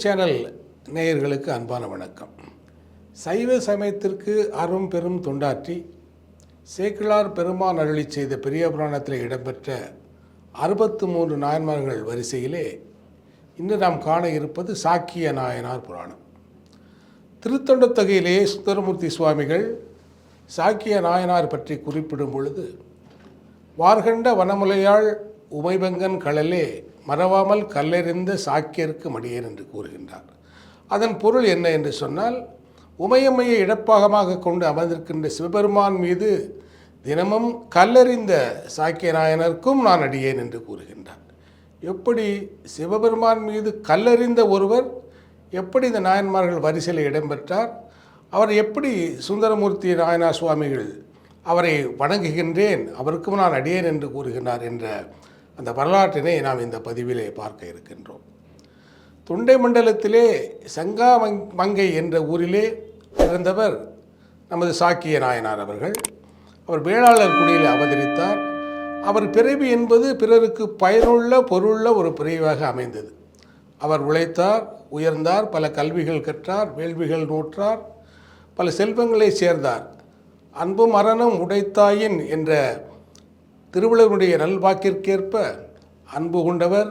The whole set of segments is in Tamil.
சேனல் நேயர்களுக்கு அன்பான வணக்கம். சைவ சமயத்திற்கு அரும் பெரும் தொண்டாற்றி சேக்கிழார் பெருமான் அருளி செய்த பெரிய புராணத்தில் இடம்பெற்ற அறுபத்து மூன்று நாயன்மார்கள் வரிசையிலே இன்று நாம் காண இருப்பது சாக்கிய நாயனார் புராணம். திருத்தொண்டத்தொகையிலே சுந்தரமூர்த்தி சுவாமிகள் சாக்கிய நாயனார் பற்றி குறிப்பிடும் பொழுது வார்கண்ட வனமுலையாள் உமைபங்கன் கடலே மறவாமல் கல்லெறிந்த சாக்கியருக்கு மடியேன் என்று கூறுகின்றார். அதன் பொருள் என்ன என்று சொன்னால் உமையம்மையை இடப்பாகமாக கொண்டு அமர்ந்திருக்கின்ற சிவபெருமான் மீது தினமும் கல்லறிந்த சாக்கிய நாயனருக்கும் நான் அடியேன் என்று கூறுகின்றார். எப்படி சிவபெருமான் மீது கல்லறிந்த ஒருவர் எப்படி இந்த நாயன்மார்கள் வரிசையில் இடம்பெற்றார் அவர் எப்படி சுந்தரமூர்த்தி நாயனார் சுவாமிகள் அவரை வணங்குகின்றேன் அவருக்கும் நான் அடியேன் என்று கூறுகின்றார் என்ற அந்த வரலாற்றினை நாம் இந்த பதிவிலே பார்க்க இருக்கின்றோம். தொண்டை மண்டலத்திலே சங்கா மங்- மங்கை என்ற ஊரிலே பிறந்தவர் நமது சாக்கிய நாயனார் அவர்கள். அவர் வேளாளர் குடியில் அவதரித்தார். அவர் பிறவி என்பது பிறருக்கு பயனுள்ள பொருளுள்ள ஒரு பிரிவாக அமைந்தது. அவர் உழைத்தார் உயர்ந்தார் பல கல்விகள் கற்றார் வேள்விகள் நூற்றார் பல செல்வங்களை சேர்ந்தார். அன்பும் அறனும் உடைத்தாயின் என்ற திருவள்ளுவருடைய நல்வாக்கிற்கேற்ப அன்பு கொண்டவர்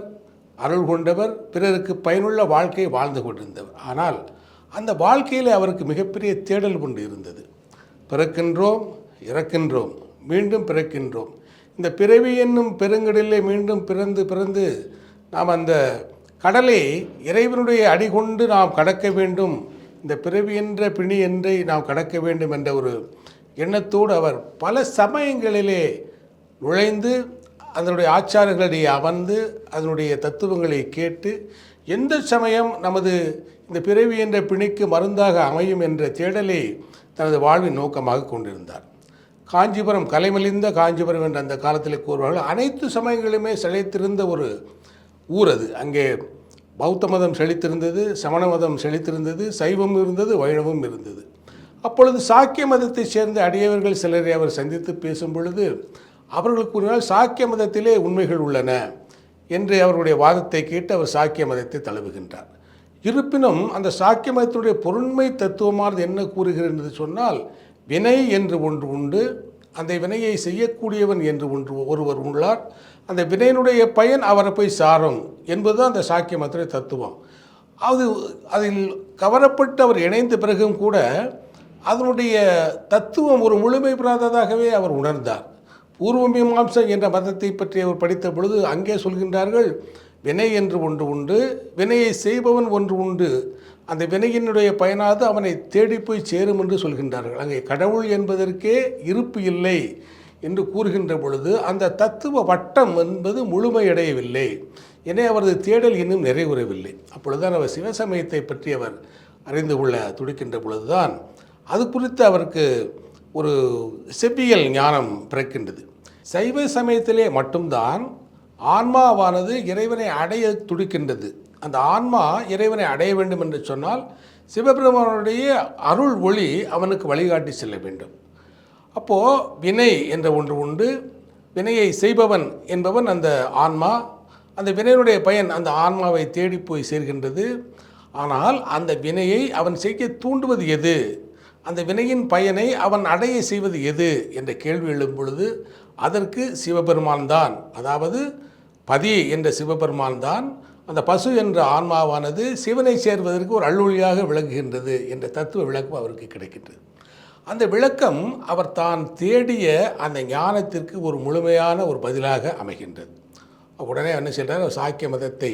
அருள் கொண்டவர் பிறருக்கு பயனுள்ள வாழ்க்கையை வாழ்ந்து கொண்டிருந்தவர். ஆனால் அந்த வாழ்க்கையில் அவருக்கு மிகப்பெரிய தேடல் கொண்டு இருந்தது. பிறக்கின்றோம் இறக்கின்றோம் மீண்டும் பிறக்கின்றோம். இந்த பிறவி என்னும் பெருங்கடலே மீண்டும் பிறந்து பிறந்து நாம் அந்த கடலை இறைவனுடைய அடி கொண்டு நாம் கடக்க வேண்டும் இந்த பிறவி என்ற பிணி என்றை நாம் கடக்க வேண்டும் என்ற ஒரு எண்ணத்தோடு அவர் பல சமயங்களிலே நுழைந்து அதனுடைய ஆச்சாரங்களிடையே அமர்ந்து அதனுடைய தத்துவங்களை கேட்டு எந்த சமயம் நமது இந்த பிறவி என்ற பிணிக்கு மருந்தாக அமையும் என்ற தேடலை தனது வாழ்வின் நோக்கமாக கொண்டிருந்தார். காஞ்சிபுரம் கலைமலிந்த காஞ்சிபுரம் என்ற அந்த காலத்தில் கூறுவார்கள் அனைத்து சமயங்களுமே செழித்திருந்த ஒரு ஊர் அது. அங்கே பௌத்த மதம் செழித்திருந்தது சமண மதம் செழித்திருந்தது சைவம் இருந்தது வைணவம் இருந்தது. அப்பொழுது சாக்கிய மதத்தைச் சேர்ந்த அடியவர்கள் சிலரை அவர் சந்தித்து பேசும் பொழுது அவர்கள் கூறினால் சாக்கிய மதத்திலே உண்மைகள் உள்ளன என்று அவருடைய வாதத்தை கேட்டு அவர் சாக்கிய மதத்தை தழுவுகின்றார். இருப்பினும் அந்த சாக்கிய மதத்தினுடைய பொருண்மை தத்துவமானது என்ன கூறுகிறது என்று சொன்னால் வினை என்று ஒன்று உண்டு அந்த வினையை செய்யக்கூடியவன் என்று ஒன்று ஒருவர் உள்ளார். அந்த வினையினுடைய பயன் அவரை போய் சாரும் என்பதுதான் அந்த சாக்கிய மதத்துடைய தத்துவம். அது அதில் கவரப்பட்டு அவர் இணைந்த பிறகும் கூட அதனுடைய தத்துவம் ஒரு முழுமை பெறாததாகவே அவர் உணர்ந்தார். பூர்வ மீமாம்சம் என்ற மதத்தை பற்றி அவர் படித்த பொழுது அங்கே சொல்கின்றார்கள் வினை என்று ஒன்று உண்டு வினையை செய்பவன் ஒன்று உண்டு. அந்த வினையினுடைய பயனாவது அவனை தேடி போய் சேரும் என்று சொல்கின்றார்கள். அங்கே கடவுள் என்பதற்கே இருப்பு இல்லை என்று கூறுகின்ற பொழுது அந்த தத்துவ வட்டம் என்பது முழுமையடையவில்லை. எனவே அவரது தேடல் இன்னும் நிறைவுறவில்லை. அப்பொழுதுதான் அவர் சிவசமயத்தை பற்றி அவர் அறிந்து கொள்ள துடிக்கின்ற பொழுதுதான் அது குறித்து அவருக்கு ஒரு செவ்வியல் ஞானம் பிறக்கின்றது. சைவ சமயத்திலே மட்டும்தான் ஆன்மாவானது இறைவனை அடைய துடிக்கின்றது. அந்த ஆன்மா இறைவனை அடைய வேண்டும் என்று சொன்னால் சிவபெருமானுடைய அருள் ஒளி அவனுக்கு வழிகாட்டி செல்ல வேண்டும். அப்போது வினை என்ற ஒன்று உண்டு. வினையை செய்பவன் என்பவன் அந்த ஆன்மா. அந்த வினையினுடைய பயன் அந்த ஆன்மாவை தேடி போய் சேர்கின்றது. ஆனால் அந்த வினையை அவன் செய்ய தூண்டுவது எது? அந்த வினையின் பயனை அவன் அடைய செய்வது எது? என்ற கேள்வி எழும் பொழுது அதற்கு சிவபெருமான் தான். அதாவது பதி என்ற சிவபெருமான் தான். அந்த பசு என்ற ஆன்மாவானது சிவனை சேர்வதற்கு ஒரு அள்ளொழியாக விளங்குகின்றது என்ற தத்துவ விளக்கம் அவருக்கு கிடைக்கின்றது. அந்த விளக்கம் அவர் தான் தேடிய அந்த ஞானத்திற்கு ஒரு முழுமையான ஒரு பதிலாக அமைகின்றது. உடனே என்ன செய்கிறார்? சாக்கிய மதத்தை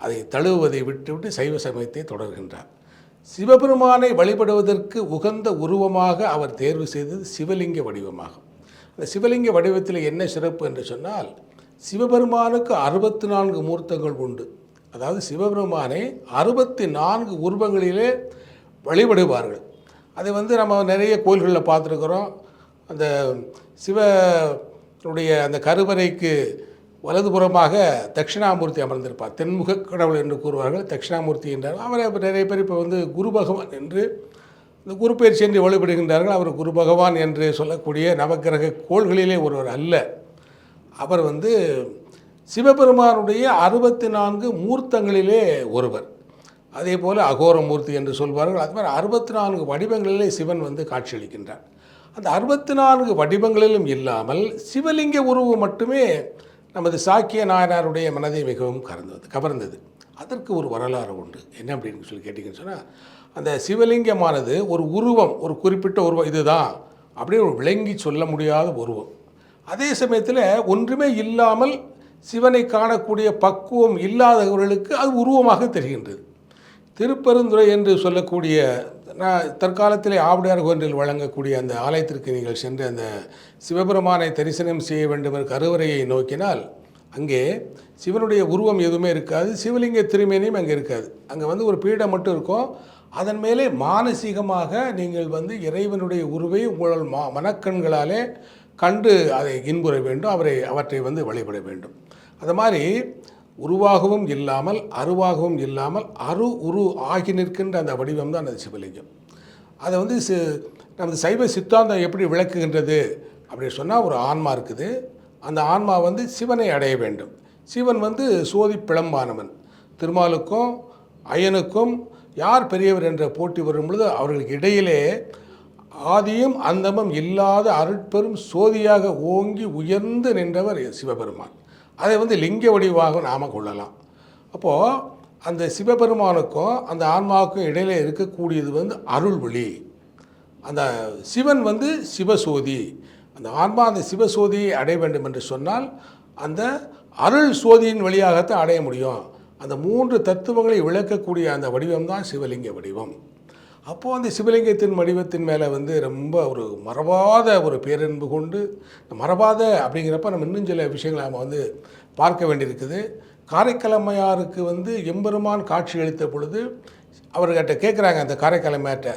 அதை தழுவுவதை விட்டுவிட்டு சைவ சமயத்தை தொடர்கின்றார். சிவபெருமானை வழிபடுவதற்கு உகந்த உருவமாக அவர் தேர்வு செய்தது சிவலிங்க வடிவமாகும். இந்த சிவலிங்க வடிவத்தில் என்ன சிறப்பு என்று சொன்னால் சிவபெருமானுக்கு அறுபத்தி நான்கு மூர்த்தங்கள் உண்டு. அதாவது சிவபெருமானை அறுபத்தி நான்கு உருவங்களிலே வழிபடுவார்கள். அதை வந்து நம்ம நிறைய கோயில்களில் பார்த்துருக்குறோம். அந்த சிவனுடைய அந்த கருவறைக்கு வலதுபுறமாக தட்சிணாமூர்த்தி அமர்ந்திருப்பார். தென்முக கடவுள் என்று கூறுவார்கள். தட்சிணாமூர்த்தி என்றார். அவரை நிறைய பேர் இப்போ வந்து குரு பகவான் என்று இந்த குரு பயிற்சி என்று வழிபடுகின்றார்கள் அவர் குரு பகவான் என்று சொல்லக்கூடிய நவக்கிரக கோள்களிலே ஒருவர் அல்ல. அவர் வந்து சிவபெருமானுடைய அறுபத்தி நான்கு மூர்த்தங்களிலே ஒருவர். அதே போல் அகோரமூர்த்தி என்று சொல்வார்கள். அது மாதிரி அறுபத்தி நான்கு வடிவங்களிலே சிவன் வந்து காட்சியளிக்கின்றார். அந்த அறுபத்தி நான்கு வடிவங்களிலும் இல்லாமல் சிவலிங்க உருவம் மட்டுமே நமது சாக்கிய நாயனாருடைய மனதை மிகவும் கறந்தது கவர்ந்தது. அதற்கு ஒரு வரலாறு உண்டு. என்ன அப்படின்னு சொல்லி கேட்டிங்கன்னு சொன்னால் அந்த சிவலிங்கமானது ஒரு உருவம் ஒரு குறிப்பிட்ட உருவம் இதுதான். அப்படியே ஒரு விளங்கி சொல்ல முடியாத உருவம். அதே சமயத்தில் ஒன்றுமே இல்லாமல் சிவனை காணக்கூடிய பக்குவம் இல்லாதவர்களுக்கு அது உருவமாக தெரிகின்றது. திருப்பெருந்துறை என்று சொல்லக்கூடிய நான் தற்காலத்திலே ஆவுடையார் கோன்றில் வழங்கக்கூடிய அந்த ஆலயத்திற்கு நீங்கள் சென்று அந்த சிவபெருமானை தரிசனம் செய்ய வேண்டும் என்ற கருவறையை நோக்கினால் அங்கே சிவனுடைய உருவம் எதுவுமே இருக்காது சிவலிங்க திருமேனியும் அங்கே இருக்காது. அங்கே வந்து ஒரு பீடம் மட்டும் இருக்கும். அதன் மேலே மானசீகமாக நீங்கள் வந்து இறைவனுடைய உருவை உங்கள் மா மனக்கண்களாலே கண்டு அதை இன்புற வேண்டும் அவரை அவற்றை வந்து வழிபட வேண்டும். அது மாதிரி உருவாகவும் இல்லாமல் அருவாகவும் இல்லாமல் அரு உரு ஆகி நிற்கின்ற அந்த வடிவம் தான் அந்த சிவலிங்கம். அதை வந்து சி நமது சைவ சித்தாந்தம் எப்படி விளக்குகின்றது அப்படின்னு சொன்னால் ஒரு ஆன்மா இருக்குது. அந்த ஆன்மா வந்து சிவனை அடைய வேண்டும். சிவன் வந்து சோதி பிளம்பானவன் திருமாலுக்கும் அயனுக்கும் யார் பெரியவர் என்ற போட்டி வரும் பொழுது அவர்களுக்கு இடையிலே ஆதியும் அந்தமும் இல்லாத அருட்பெரும் சோதியாக ஓங்கி உயர்ந்து நின்றவர் சிவபெருமான். அதை வந்து லிங்க வடிவாக நாம் கொள்ளலாம். அப்போது அந்த சிவபெருமானுக்கும் அந்த ஆன்மாவுக்கும் இடையில இருக்கக்கூடியது வந்து அருள்வழி. அந்த சிவன் வந்து சிவசோதி. அந்த ஆன்மா அந்த சிவசோதியை அடைய வேண்டும் என்று சொன்னால் அந்த அருள் சோதியின் வழியாகத்தான் அடைய முடியும். அந்த மூன்று தத்துவங்களை விளக்கக்கூடிய அந்த வடிவம் தான் சிவலிங்க வடிவம். அப்போது அந்த சிவலிங்கத்தின் வடிவத்தின் மேலே வந்து ரொம்ப ஒரு மறவாத ஒரு பேரன்பு கொண்டு மறவாத அப்படிங்கிறப்ப நம்ம இன்னும் சில விஷயங்களை நம்ம வந்து பார்க்க வேண்டியிருக்குது. காரைக்கிழமையாருக்கு வந்து எம்பெருமான் காட்சி அளித்த பொழுது அவர்கிட்ட கேட்குறாங்க அந்த காரைக்கிழமையார்கிட்ட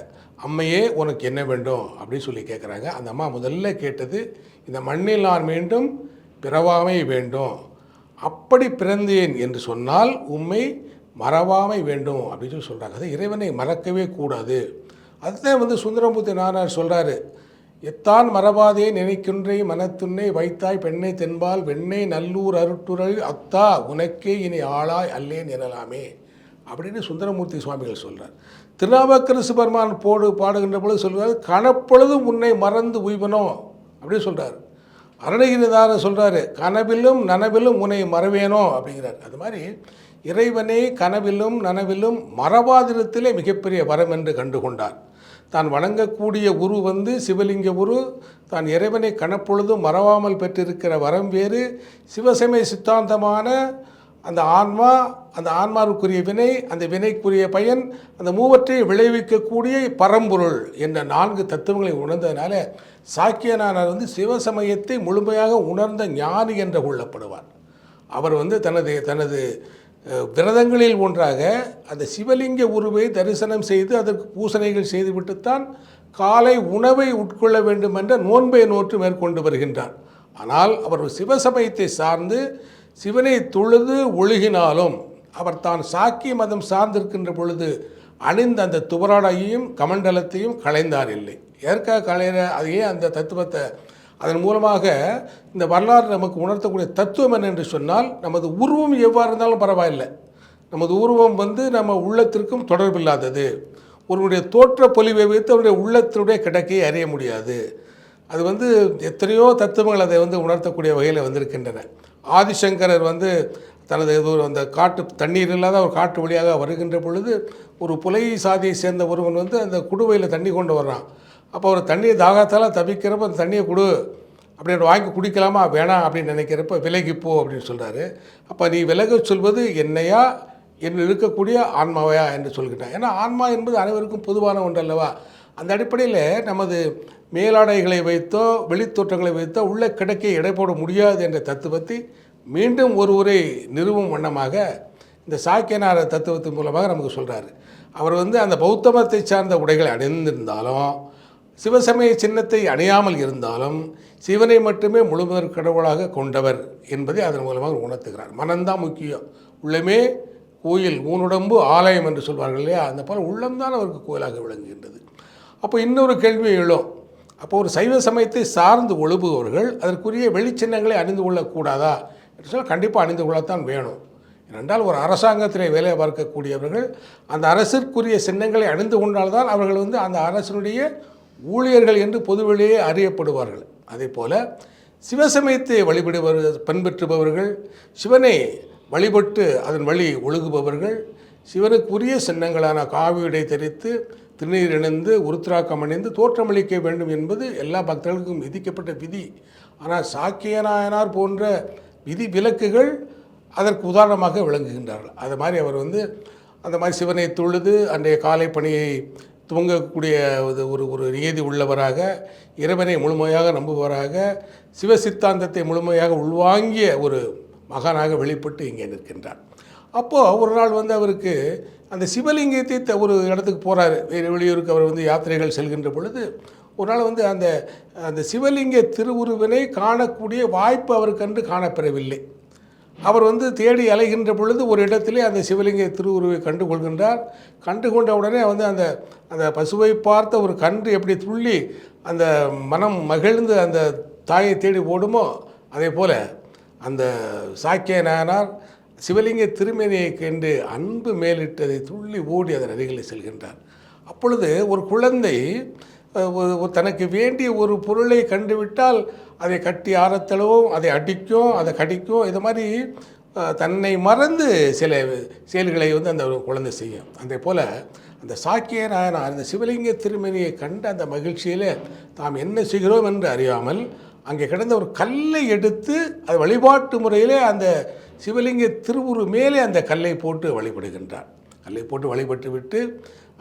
அம்மையே உனக்கு என்ன வேண்டும்? அப்படின்னு சொல்லி கேட்குறாங்க அந்த அம்மா முதல்ல கேட்டது இந்த மண்ணில் நான் மீண்டும் பிறவாமை வேண்டும். அப்படி பிறந்தேன் என்று சொன்னால் உம்மை மறவாமை வேண்டும் அப்படின்னு சொல்லி சொல்கிறாங்க அது இறைவனை மறக்கவே கூடாது. அதுதான் வந்து சுந்தரமூர்த்தி நாராயணர் சொல்கிறாரு எத்தான் மறவாதே நினைக்கின்றே மனத்துன்னை வைத்தாய் பெண்ணை தென்பால் வெண்ணை நல்லூர் அருட்டுரல் அத்தா உனக்கே இனி ஆளாய் அல்லேன் எனலாமே அப்படின்னு சுந்தரமூர்த்தி சுவாமிகள் சொல்கிறார் திருநாவுக்கரசு சுபர்மான் போடு பாடுகின்ற பொழுது சொல்கிறார் கணப்பொழுதும் உன்னை மறந்து உய்வனோ அப்படின்னு சொல்கிறார் அருணகிரிதாரர் சொல்கிறாரு கனவிலும் நனவிலும் உன்னை மறவேனோ? அப்படிங்கிறார். அது மாதிரி இறைவனை கனவிலும் நனவிலும் மறவாதிரத்திலே மிகப்பெரிய வரம் என்று கண்டுகொண்டார். தான் வணங்கக்கூடிய குரு வந்து சிவலிங்க குரு தான் இறைவனை கணப்பொழுதும் மறவாமல் பெற்றிருக்கிற வரம் வேறு. சிவசமய சித்தாந்தமான அந்த ஆன்மா அந்த ஆன்மாவுக்குரிய வினை அந்த வினைக்குரிய பயன் அந்த மூவற்றை விளைவிக்கக்கூடிய பரம்பொருள் என்ற நான்கு தத்துவங்களை உணர்ந்ததுனால சாக்கியனானார் வந்து சிவசமயத்தை முழுமையாக உணர்ந்த ஞானி என்று கொள்ளப்படுவார். அவர் வந்து தனது தனது விரதங்களில் ஒன்றாக அந்த சிவலிங்க உருவை தரிசனம் செய்து அதற்கு பூசணைகள் செய்துவிட்டுத்தான் காலை உணவை உட்கொள்ள வேண்டும் என்ற நோன்பை நோற்று மேற்கொண்டு வருகின்றார். ஆனால் அவர் சிவசமயத்தை சார்ந்து சிவனை தொழுது ஒழுகினாலும் அவர் தான் சாக்கிய மதம் சார்ந்திருக்கின்ற பொழுது அணிந்த அந்த துவராடையையும் கமண்டலத்தையும் களைந்தார் இல்லை. ஏற்கா களைகிற அதையே அந்த தத்துவத்தை அதன் மூலமாக இந்த வரலாறு நமக்கு உணர்த்தக்கூடிய தத்துவம் என்ன என்று சொன்னால் நமது உருவம் எவ்வாறு இருந்தாலும் பரவாயில்லை. நமது உருவம் வந்து நம்ம உள்ளத்திற்கும் தொடர்பில்லாதது ஒருவருடைய தோற்ற பொலிவை வைத்து அவருடைய உள்ளத்தினுடைய கிடக்கையை அறிய முடியாது. அது வந்து எத்தனையோ தத்துவங்கள் அதை வந்து உணர்த்தக்கூடிய வகையில் வந்திருக்கின்றன. ஆதிசங்கரர் வந்து தனது ஏதோ ஒரு அந்த காட்டு தண்ணீர் இல்லாத ஒரு காட்டு வழியாக வருகின்ற பொழுது ஒரு புலை சாதியை சேர்ந்த ஒருவன் வந்து அந்த குடுவையில் தண்ணி கொண்டு வர்றான். அப்போ ஒரு தண்ணியை தாகத்தால் தவிக்கிறப்ப அந்த தண்ணியை கொடு. அப்படின்னு வாங்கி குடிக்கலாமா? வேணாம் அப்படின்னு நினைக்கிறப்ப விலகி போ அப்படின்னு சொல்கிறாரு அப்போ நீ விலக சொல்வது என்னையா? என்ன இருக்கக்கூடிய ஆன்மாவையா? என்று சொல்கிட்டான் ஏன்னா ஆன்மா என்பது அனைவருக்கும் பொதுவான ஒன்று அல்லவா அந்த அடிப்படையில் நமது மேலாடைகளை வைத்தோ வெளித்தோற்றங்களை வைத்தோ உள்ள கிடைக்க எடை போட முடியாது என்ற தத்துவத்தை மீண்டும் ஒரு உரை நிறுவும் வண்ணமாக இந்த சாக்கியனார தத்துவத்தின் மூலமாக நமக்கு சொல்கிறாரு அவர் வந்து அந்த பௌத்த மதத்தை சார்ந்த உடைகளை அணிந்திருந்தாலும் சிவசமய சின்னத்தை அணியாமல் இருந்தாலும் சிவனை மட்டுமே முழுமுதற் கடவுளாக கொண்டவர் என்பதை அதன் மூலமாக உணர்த்துகிறார். மனம்தான் முக்கியம். உள்ளமே கோயில் ஊனுடம்பு ஆலயம் என்று சொல்வார்கள் இல்லையா? அந்த போல் உள்ளம்தான் அவருக்கு கோயிலாக விளங்குகின்றது. அப்போ இன்னொரு கேள்வி எழும். அப்போ ஒரு சைவ சமயத்தை சார்ந்து ஒழுகுபவர்கள் அதற்குரிய வெளிச்சின்னங்களை அணிந்து கொள்ளக்கூடாதா? என்று சொன்னால் கண்டிப்பாக அணிந்து கொள்ளத்தான் வேணும். ஏனென்றால் ஒரு அரசாங்கத்திலே வேலை பார்க்கக்கூடியவர்கள் அந்த அரசிற்குரிய சின்னங்களை அணிந்து கொண்டால்தான் அவர்கள் வந்து அந்த அரசனுடைய ஊழியர்கள் என்று பொதுவெளியே அறியப்படுவார்கள். அதே போல சிவசமயத்தை வழிபடுபவர் பின்பற்றுபவர்கள் சிவனை வழிபட்டு அதன் வழி ஒழுகுபவர்கள் சிவனுக்குரிய சின்னங்களான காவியுடை தெரித்து திருநீர் இணைந்து உருத்ராக்கம் அணிந்து தோற்றமளிக்க வேண்டும் என்பது எல்லா பக்தர்களுக்கும் விதிக்கப்பட்ட விதி. ஆனால் சாக்கியநாயனார் போன்ற விதி விலக்குகள் அதற்கு உதாரணமாக விளங்குகின்றார்கள். அது மாதிரி அவர் வந்து அந்த மாதிரி சிவனை தொழுது அன்றைய காலை பணியை துவங்கக்கூடிய ஒரு- ஒரு ஒரு நியதி உள்ளவராக இறைவனை முழுமையாக நம்புபவராக சிவ சித்தாந்தத்தை முழுமையாக உள்வாங்கிய ஒரு மகானாக வெளிப்பட்டு இங்கே நிற்கின்றார். அப்போது ஒரு நாள் வந்து அவருக்கு அந்த சிவலிங்கத்தை த- ஒரு இடத்துக்கு போகிறாரு வெளியூருக்கு அவர் வந்து யாத்திரைகள் செல்கின்ற பொழுது ஒரு நாள் வந்து அந்த அந்த சிவலிங்க திருவுருவினை காணக்கூடிய வாய்ப்பு அவருக்கு அன்று காணப்பெறவில்லை. அவர் வந்து தேடி அலைகின்ற பொழுது ஒரு இடத்திலே அந்த சிவலிங்க திருவுருவை கண்டு கொள்கின்றார் கண்டு கொண்ட உடனே வந்து அந்த அந்த பசுவை பார்த்த ஒரு கன்று எப்படி துள்ளி அந்த மனம் மகிழ்ந்து அந்த தாயை தேடி ஓடுமோ அதே போல் அந்த சாக்கிய நாயனார் சிவலிங்க திருமேனியை கண்டு அன்பு மேலிட்டதை துள்ளி ஓடி அதன் அருகில் செல்கின்றார். அப்பொழுது ஒரு குழந்தை தனக்கு வேண்டிய ஒரு பொருளை கண்டுவிட்டால் அதை கட்டி ஆரத்தளவும் அதை அடிக்கும் அதை கடிக்கும். இது மாதிரி தன்னை மறந்து சில செயல்களை வந்து அந்த குழந்தை செய்யும். அதே போல் அந்த சாக்கிய நாயனார் அந்த சிவலிங்க திருமணியை கண்ட அந்த மகிழ்ச்சியில் தாம் என்ன செய்கிறோம் என்று அறியாமல் அங்கே கிடந்த ஒரு கல்லை எடுத்து அது வழிபாட்டு முறையிலே அந்த சிவலிங்க திருவுரு மேலே அந்த கல்லை போட்டு வழிபடுகின்றார். கல்லை போட்டு வழிபட்டு விட்டு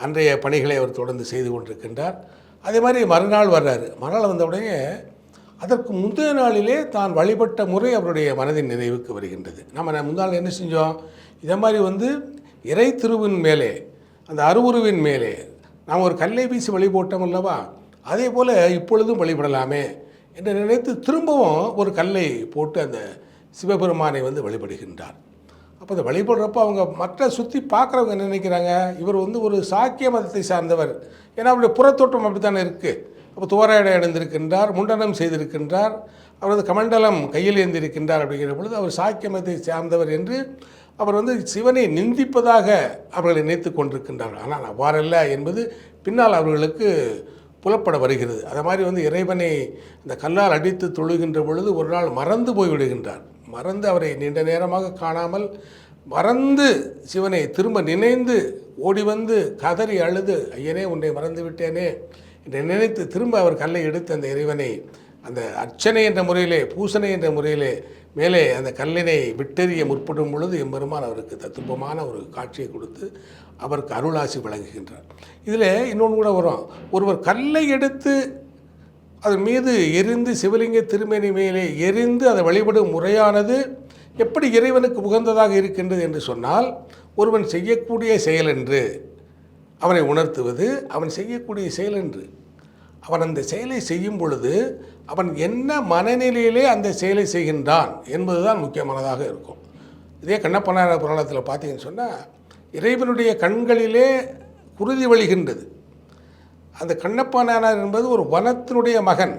அன்றைய பணிகளை அவர் தொடர்ந்து செய்து கொண்டிருக்கின்றார். அதே மாதிரி மறுநாள் வர்றாரு. மறுநாள் வந்த உடனே அதற்கு முந்தைய நாளிலே தான் வழிபட்ட முறை அவருடைய மனதின் நினைவுக்கு வருகின்றது. நம்ம முந்தாள் என்ன செஞ்சோம்? இதே மாதிரி வந்து இறை திருவின் மேலே அந்த அருவுருவின் மேலே நாம் ஒரு கல்லை வீசி வழிபோட்டோம் அல்லவா? அதே போல் இப்பொழுதும் வழிபடலாமே என்று நினைத்து திரும்பவும் ஒரு கல்லை போட்டு அந்த சிவபெருமானை வந்து வழிபடுகின்றார். அப்போ அந்த வழிபடுறப்போ அவங்க மற்ற சுற்றி பார்க்குறவங்க என்ன நினைக்கிறாங்க? இவர் வந்து ஒரு சாக்கிய மதத்தை சார்ந்தவர். ஏன்னா அவருடைய புறத்தோட்டம் அப்படி தானே இருக்குது அப்போ துவராடை அடைந்திருக்கின்றார் முண்டனம் செய்திருக்கின்றார் அவரது கமண்டலம் கையில் ஏந்திருக்கின்றார் அப்படிங்கிற பொழுது அவர் சாக்கிய மதத்தை சார்ந்தவர் என்று அவர் வந்து சிவனை நிந்திப்பதாக அவர்களை நினைத்து கொண்டிருக்கின்றார்கள். ஆனால் அவ்வாறல்ல என்பது பின்னால் அவர்களுக்கு புலப்பட வருகிறது. அதை மாதிரி வந்து இறைவனை இந்த கல்லால் அடித்து தொழுகின்ற பொழுது ஒரு நாள் மறந்து போய்விடுகின்றார். மறந்து அவரை நீண்ட நேரமாக காணாமல் மறந்து சிவனை திரும்ப நினைந்து ஓடி வந்து கதறி அழுது ஐயனே உன்னை மறந்து விட்டேனே என்று நினைத்து திரும்ப அவர் கல்லை எடுத்து அந்த இறைவனை அந்த அர்ச்சனை என்ற முறையிலே பூசனை என்ற முறையிலே மேலே அந்த கல்லினை விட்டெறிய முற்படும் பொழுது எம்பெருமான் அவருக்கு தத்துவமான ஒரு காட்சியை கொடுத்து அவருக்கு அருளாசி வழங்குகின்றார். இதில் இன்னொன்று கூட வரும். ஒருவர் கல்லை எடுத்து அதன் மீது எரிந்து சிவலிங்க திருமேனி மேலே எரிந்து அதை வழிபடும் முறையானது எப்படி இறைவனுக்கு உகந்ததாக இருக்கின்றது என்று சொன்னால் ஒருவன் செய்யக்கூடிய செயல் என்று அவனை உணர்த்துவது அவன் செய்யக்கூடிய செயல் என்று அவன் அந்த செயலை செய்யும் பொழுது அவன் என்ன மனநிலையிலே அந்த செயலை செய்கின்றான் என்பதுதான் முக்கியமானதாக இருக்கும். இதே கண்ணப்பனார புராணத்தில் பார்த்தீங்கன்னு சொன்னால் இறைவனுடைய கண்களிலே குருதி வழிகின்றது. அந்த கண்ணப்ப நாயனார் என்பது ஒரு வனத்தினுடைய மகன்.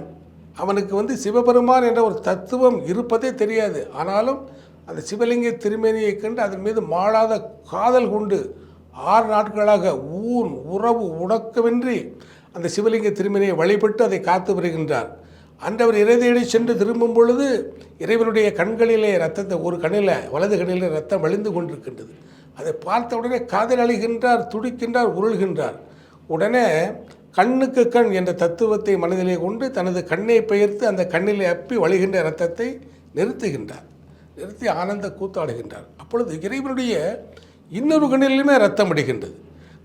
அவனுக்கு வந்து சிவபெருமான் என்ற ஒரு தத்துவம் இருப்பதே தெரியாது. ஆனாலும் அந்த சிவலிங்க திருமேனியை கண்டு அதன் மீது மாளாத காதல் கொண்டு ஆறு நாட்களாக ஊன் உறவு உடக்கமின்றி அந்த சிவலிங்க திருமேனியை வழிபட்டு அதை காத்து வருகின்றார். அன்றவர் இறைதேடி சென்று திரும்பும் பொழுது இறைவனுடைய கண்களிலே ரத்தத்தை ஒரு கண்ணில் வலது கண்ணிலே ரத்தம் வழிந்து கொண்டிருக்கின்றது. அதை பார்த்த உடனே காதல் அழிகின்றார் துடிக்கின்றார் உருள்கின்றார். உடனே கண்ணுக்கு கண் என்ற தத்துவத்தை மனதிலே கொண்டு தனது கண்ணை பெயர்த்து அந்த கண்ணிலே அப்பி வழிகின்ற இரத்தத்தை நிறுத்துகின்றார். நிறுத்தி ஆனந்த கூத்தாடுகின்றார். அப்பொழுது இறைவனுடைய இன்னொரு கண்ணிலுமே ரத்தம் அடிக்கின்றது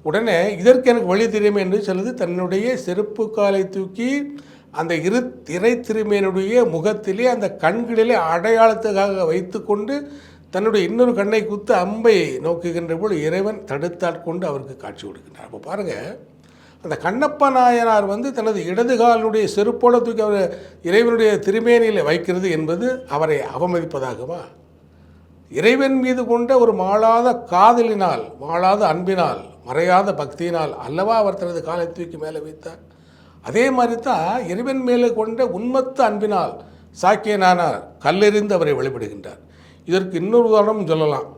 உடனே இதற்கு எனக்கு வழி தெரியுமே என்று சொல்லுது. தன்னுடைய செருப்பு காலை தூக்கி அந்த இரு இறை திருமேனுடைய முகத்திலே அந்த கண்களிலே அடையாளத்துக்காக வைத்துக்கொண்டு தன்னுடைய இன்னொரு கண்ணை குத்து அம்பை நோக்குகின்ற போல் இறைவன் தடுத்தாட்கொண்டு அவருக்கு காட்சி கொடுக்கின்றார். அப்போ பாருங்கள் அந்த கண்ணப்ப நாயனார் வந்து தனது இடதுகாலனுடைய செருப்போட தூக்கி அவர் இறைவனுடைய திருமேனியில் வைக்கிறது என்பது அவரை அவமதிப்பதாகவா? இறைவன் மீது கொண்ட ஒரு மாளாத காதலினால் மாளாத அன்பினால் மறையாத பக்தியினால் அல்லவா அவர் தனது காலை தூக்கி மேலே வைத்தார்? அதே மாதிரி தான் இறைவன் மேலே கொண்ட உண்மத்த அன்பினால் சாக்கியனானார் கல்லெறிந்து அவரை வழிபடுகின்றார். இதற்கு இன்னொரு உதாரணம் சொல்லலாம்.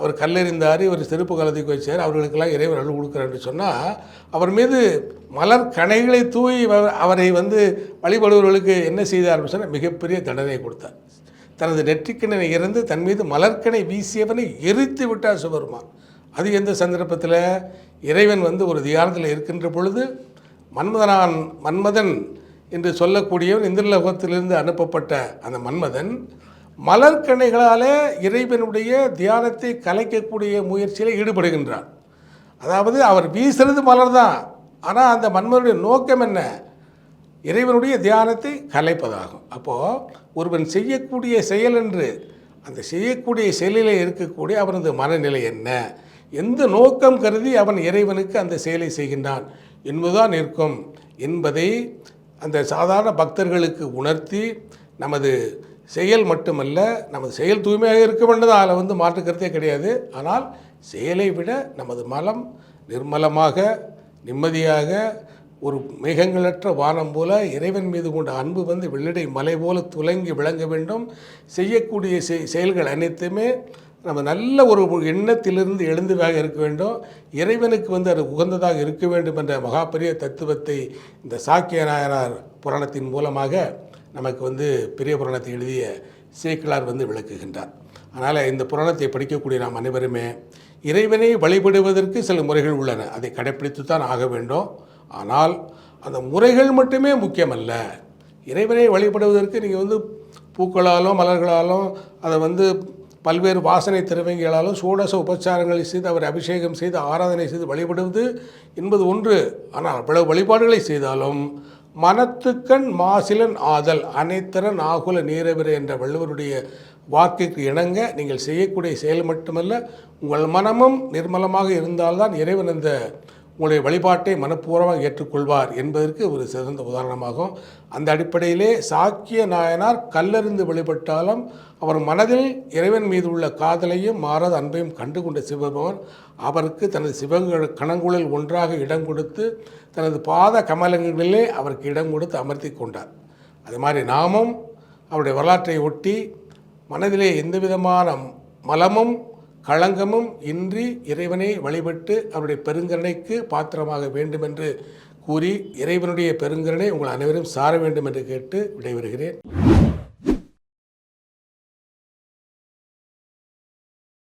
அவர் கல்லெறிந்தார் இவர் செருப்பு கலத்துக்கு வச்சார் அவர்களுக்கெல்லாம் இறைவன் அருள் கொடுக்குறாருன்னு சொன்னால் அவர் மீது மலர் கணைகளை தூவி அவர்- அவரை வந்து வழிபடுபவர்களுக்கு என்ன செய்தார் சொன்னால் மிகப்பெரிய தண்டனை கொடுத்தார். தனது நெற்றிக்கிணனை இறந்து தன் மீது மலர்கனை வீசியவனை எரித்து விட்டார் சிவபெருமான். அது எந்த சந்தர்ப்பத்தில்? இறைவன் வந்து ஒரு தியானத்தில் இருக்கின்ற பொழுது மன்மதனான் மன்மதன் என்று சொல்லக்கூடியவன் இந்திரலோகத்திலிருந்து அனுப்பப்பட்ட அந்த மன்மதன் மலர்கணைகளாலே இறைவனுடைய தியானத்தை கலைக்கக்கூடிய முயற்சியில் ஈடுபடுகின்றான் அதாவது அவர் வீசுறது மலர் தான் ஆனால் அந்த மன்மதனுடைய நோக்கம் என்ன? இறைவனுடைய தியானத்தை கலைப்பதாகும். அப்போது ஒருவன் செய்யக்கூடிய செயல் என்று அந்த செய்யக்கூடிய செயலில் இருக்கக்கூடிய அவனது மனநிலை என்ன? எந்த நோக்கம் கருதி அவன் இறைவனுக்கு அந்த செயலை செய்கின்றான் என்பதுதான் இருக்கும். என்பதை அந்த சாதாரண பக்தர்களுக்கு உணர்த்தி நமது செயல் மட்டுமல்ல நமது செயல் தூய்மையாக இருக்க வேண்டும் அதில் வந்து மாற்றுக்கருத்தே கிடையாது. ஆனால் செயலை விட நமது மலம் நிர்மலமாக நிம்மதியாக ஒரு மேகங்களற்ற வானம் போல இறைவன் மீது கொண்ட அன்பு வந்து வெள்ளடை மலை போல துலங்கி விளங்க வேண்டும். செய்யக்கூடிய செய்- செயல்கள் அனைத்துமே நம்ம நல்ல ஒரு எண்ணத்திலிருந்து எழுந்ததாக இருக்க வேண்டும். இறைவனுக்கு வந்து அது உகந்ததாக இருக்க வேண்டும் என்ற மகாபெரிய தத்துவத்தை இந்த சாக்கிய நாயனார் புராணத்தின் மூலமாக நமக்கு வந்து பெரிய புராணத்தை எழுதிய சேக்கிழார் வந்து விளக்குகின்றார். அதனால் இந்த புராணத்தை படிக்கக்கூடிய நாம் அனைவருமே இறைவனை வழிபடுவதற்கு சில முறைகள் உள்ளன. அதை கடைப்பிடித்து தான் ஆக வேண்டும். ஆனால் அந்த முறைகள் மட்டுமே முக்கியமல்ல. இறைவனை வழிபடுவதற்கு நீங்கள் வந்து பூக்களாலும் மலர்களாலும் அதை வந்து பல்வேறு வாசனை திரவியங்களாலும் சூடச உபச்சாரங்களை செய்து அவர் அபிஷேகம் செய்து ஆராதனை செய்து வழிபடுவது என்பது ஒன்று. ஆனால் அவ்வளவு வழிபாடுகளை செய்தாலும் மனத்துக்கண் மாசிலன் ஆதல் அனைத்தரன் ஆகுல நீரவிர என்ற வள்ளுவருடைய வாக்குக்கு இணங்க நீங்கள் செய்யக்கூடிய செயல் மட்டுமல்ல உங்கள் மனமும் நிர்மலமாக இருந்தால்தான் இறைவன் அந்த உங்களுடைய வழிபாட்டை மனப்பூர்வமாக ஏற்றுக்கொள்வார் என்பதற்கு ஒரு சிறந்த உதாரணமாகும். அந்த அடிப்படையிலே சாக்கிய நாயனார் கல்லறிந்து வழிபட்டாலும் அவர் மனதில் இறைவன் மீது உள்ள காதலையும் மாறாத அன்பையும் கண்டு கொண்ட சிவபகவான் அவருக்கு தனது சிவங்கள் கணங்குழல் ஒன்றாக இடம் கொடுத்து தனது பாத கமலங்களிலே அவருக்கு இடம் கொடுத்து அமர்த்தி கொண்டார். அது மாதிரி நாமும் அவருடைய வரலாற்றை ஒட்டி மனதிலே எந்த விதமான மலமும் களங்கமும் இன்றி இறைவனை வழிபட்டு அவருடைய பெருங்கருணைக்கு பாத்திரமாக வேண்டும் என்று கூறி இறைவனுடைய பெருங்கருணை உங்கள் அனைவரும் சார வேண்டும் என்று கேட்டு விடைபெறுகிறேன்.